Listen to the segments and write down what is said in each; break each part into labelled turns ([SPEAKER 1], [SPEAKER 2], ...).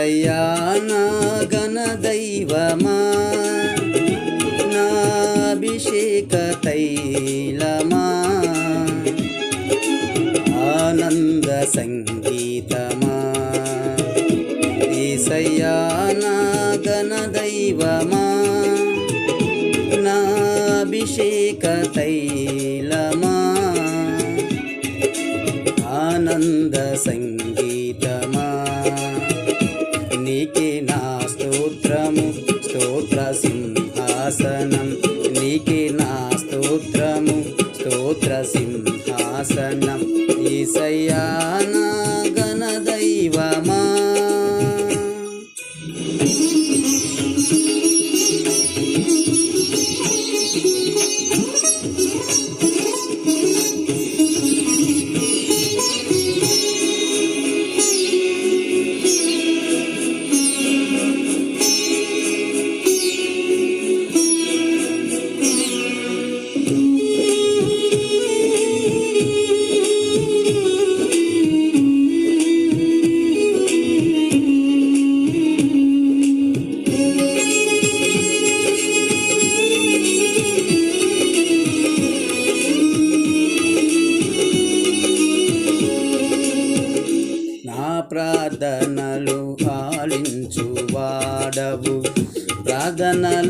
[SPEAKER 1] ఏసయ్యా నా గణ దైవమా? నా అభిషేక తైలమా? ఆనంద సంగీతమా? ఏసయ్యా నా గణ దైవమా? నా అభిషేక తైలమా? నీకే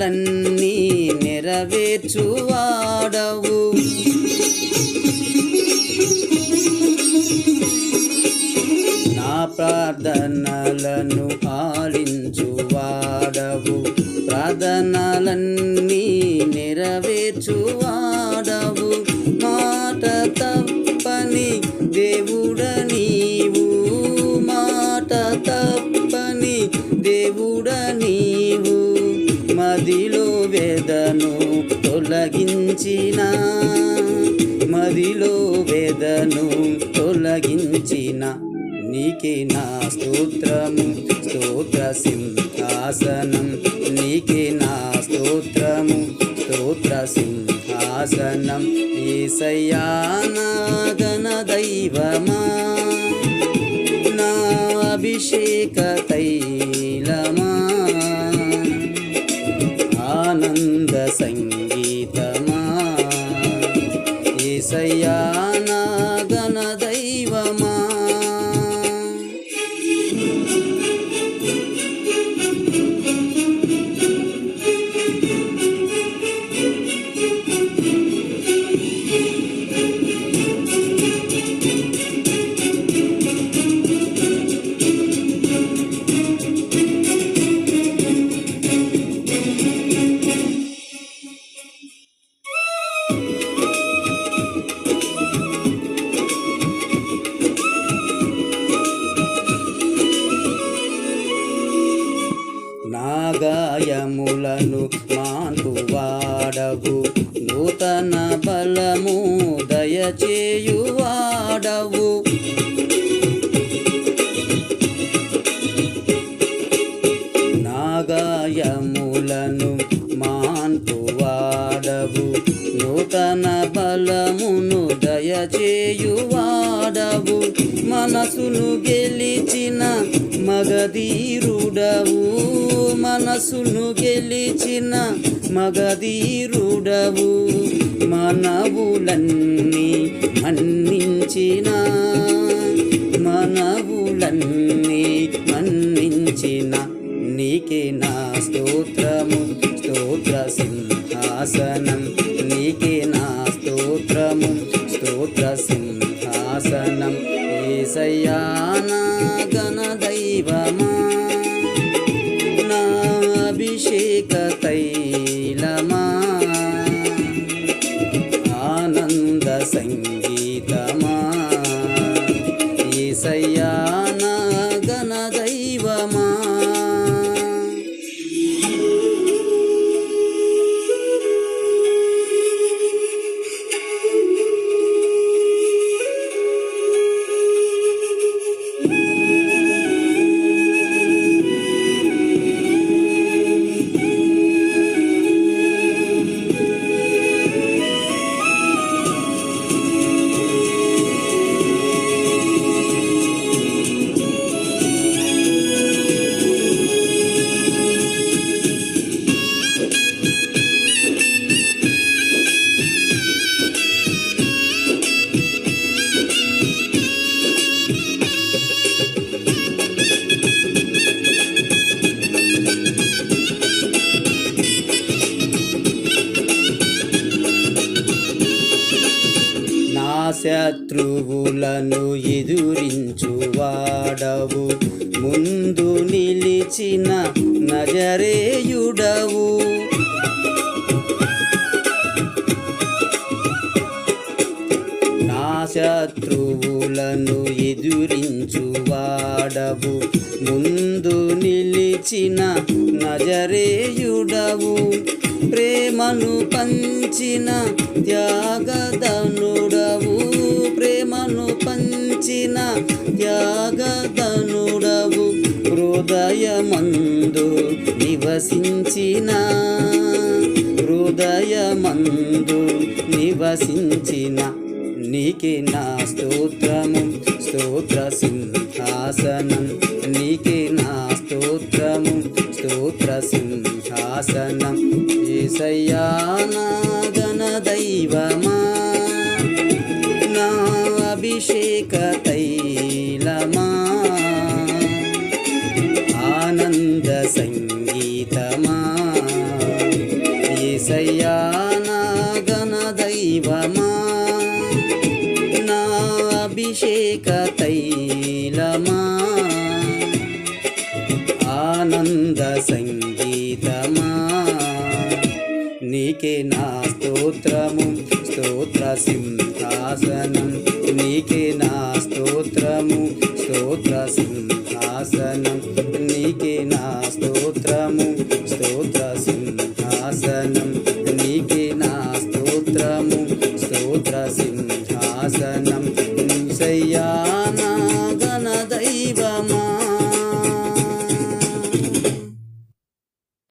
[SPEAKER 1] కోరికలన్నీ నెరవేర్చువాడవు. నా ప్రార్థనలను ఆలించువాడవు ప్రార్థనలన్నీ నెరవేర్చు తొలగించిన మదిలో వేదను తొలగించిన నీకే నా స్తోత్రము స్తోత్ర సింహాసనం. నీకే నా స్తోత్రము స్తోత్ర సింహాసనం. ఏసయ్యా దైవమా నా అభిషేక సంగీతమా? ఏసయ్యా వాడవు నూతన బలము దయచేయువాడవు. వాడవు మాన్పువాడవు. వాడవు నూతన బలమును దయచేయువాడవు. మనసును గెలిచిన మగధీరుడవు మనసును గెలిచిన మగధీరుడవు మనవులన్నీ మన్నించిన మనవులన్నీ మన్నించిన నీకే శత్రువులను ఎదురించువాడవు. ముందు నిలిచిన నజరేయుడవు. నా శత్రువులను ఎదురించు వాడవు ముందు నిలిచిన నజరేయుడవు. ప్రేమను పంచిన త్యాగదనుడవు చేసిన త్యాగదనుడవు హృదయమందు నివసించిన. హృదయమందు నివసించిన నీకే నా స్తోత్రము. స్తోత్ర సింహాసనం. నీకే నా స్తోత్రము. స్తోత్ర సింహాసనం. ఏసయ్యా గణ దైవమా. అభిషేక తైలమా ఆనంద సంగీతమా ఏసయ్యా నా దైవమా నా అభిషేక తైలమా ఆనంద సంగీతమా నీకే నా స్తోత్రము స్తోత్ర సింహాసన